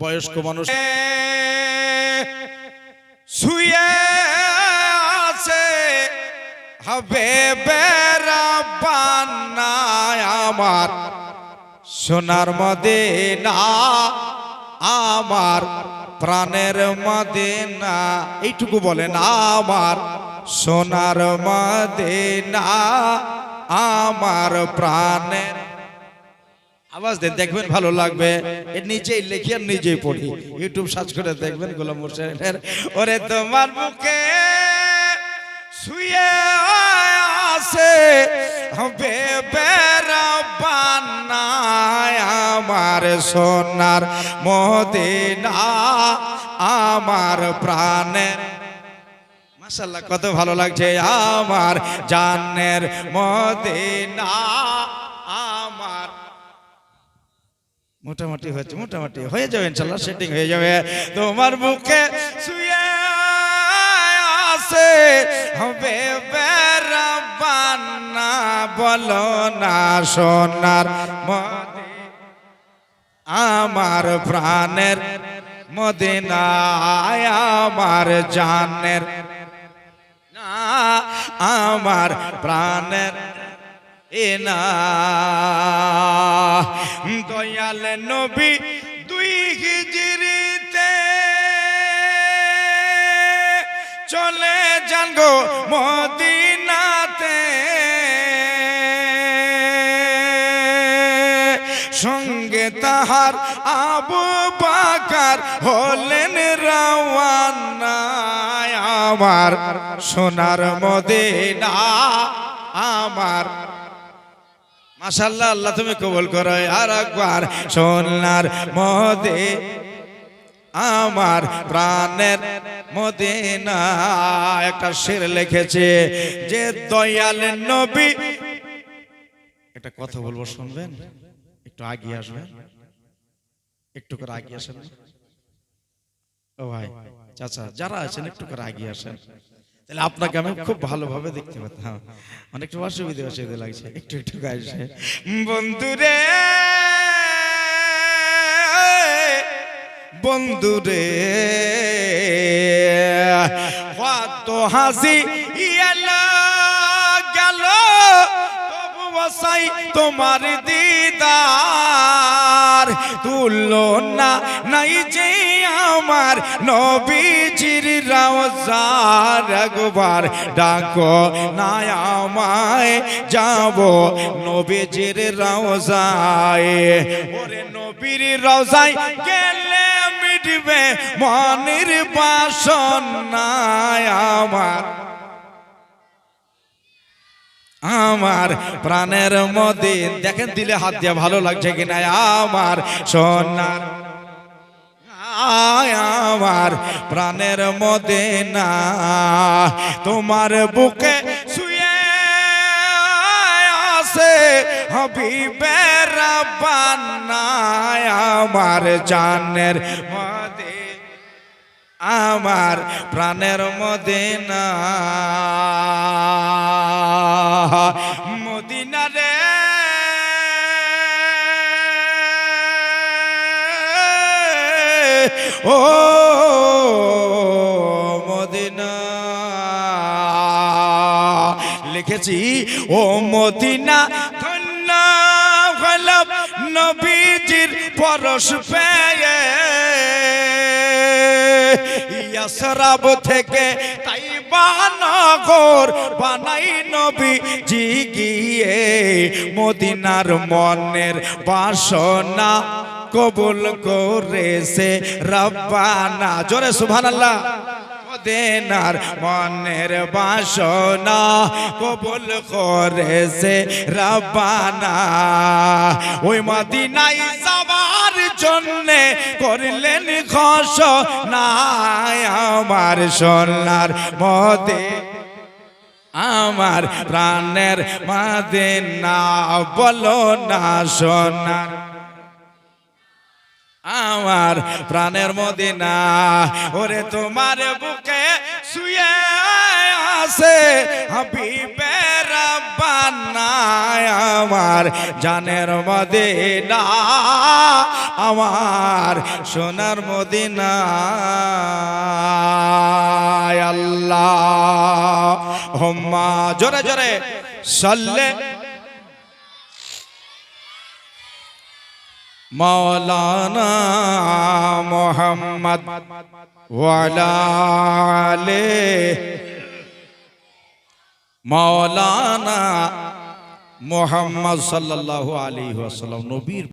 বয়স্ক মানুষ। শুয়ে আছে, হবে আমার। সোনার মদিনা, আমার প্রাণের মদিনা, এইটুকু বলেন আমার সোনার মদিনা, আমার প্রাণের আওয়াজ দেন দেখবেন ভালো লাগবে। নিজেই লিখি আর নিজেই পড়ি। ইউটিউব সার্চ করে দেখবেন গোলাম হোসেনের ওরে তোমার মুখে শুয়ে আছে আমার সোনার মদিনা, আমার প্রাণের। মাশাল্লাহ কত ভালো লাগছে, আমার জানের মদিনা আমার মোটামুটি হচ্ছে মোটামুটি। হয়ে যাবে, ইনশাল্লাহ, সেটিং হয়ে যাবে। তোমার মুখে শুয়ে আছে, হবে বেড়া বান্না, বলো না সোনার আমার প্রাণের মদিনায়, আমার জানের আমার প্রাণের এ না। দয়াল নবী দুই হিজরিতে চলে যান গো মদিনাতে। সঙ্গে তাহার আবু বাকার হলেন রাওয়ানা আমার সোনার মদিনা, আমার মাশাল্লাহ আল্লাহ তুমি কবল করো আর একবার সোনার মদে, আমার প্রাণের মদিনা একটা শের লিখেছে, যে দয়াল নবী। একটা কথা বলব, শুনবেন? একটু আগিয়ে আসবেন? একটু করে আগিয়ে আসেন? ও ভাই, চাচা, যারা আছেন একটু করে আগিয়ে আসেন। তাহলে আপনাকে আমি খুব ভালোভাবে দেখতে পেতাম অনেকটা অসুবিধা অসুবিধা লাগছে। একটু একটু গাইছে বন্ধুরে বন্ধুরে কত হাসি এলো গেল তবু বসাই তোমার দিদার। তুলো না নাই যে আমার নবীজির রাওজার। একবার ডাকো না আমায় যাব নবীজির রাওজায়। ওরে নবীর রওজায় গেলে মিটবে মনের বাসনায় আমার আমার প্রাণের মধ্যে দেখেন দিলে হাত দিয়ে ভালো লাগছে কিনা? আমার সোনার আমার প্রাণের মধ্যে না তোমার বুকে শুয়ে আছে হবি বেড়া আমার জানের মধ্যে আমার প্রাণের মদিনা। মদিনা রে। ও মদিনা। লিখেছি ও মদিনা। ধন্য নবীজির পরশ পেয়ে ইয়াসরাব থেকে তাই বানগর বানাই নবী জি গিয়ে মদিনার মনের বাসনা কবুল করেছে রব্বানা। জোরে সুবহানাল্লাহ। দেনার মনের বাসনা কবুল করেছে রব্বানা। ওই জন্যে করলেন খস নাই আমার সোনার মদে আমার প্রাণের মাদে না, বলো না সোনার। আমার প্রাণের মদিনা ওরে তোমার বুকে শুয়ে আছে হাবিবের বান্নায় আমার জানের মদিনা, আমার সোনার মদিনা। আল্লাহ। হোম্মা, জোরে জোরে, সাল্লে। মৌলানা মোহাম্মদ ওয়ালালে মৌলানা মোহাম্মদ সাল্লাহ আলী ওয়াসাল্লাম নবীর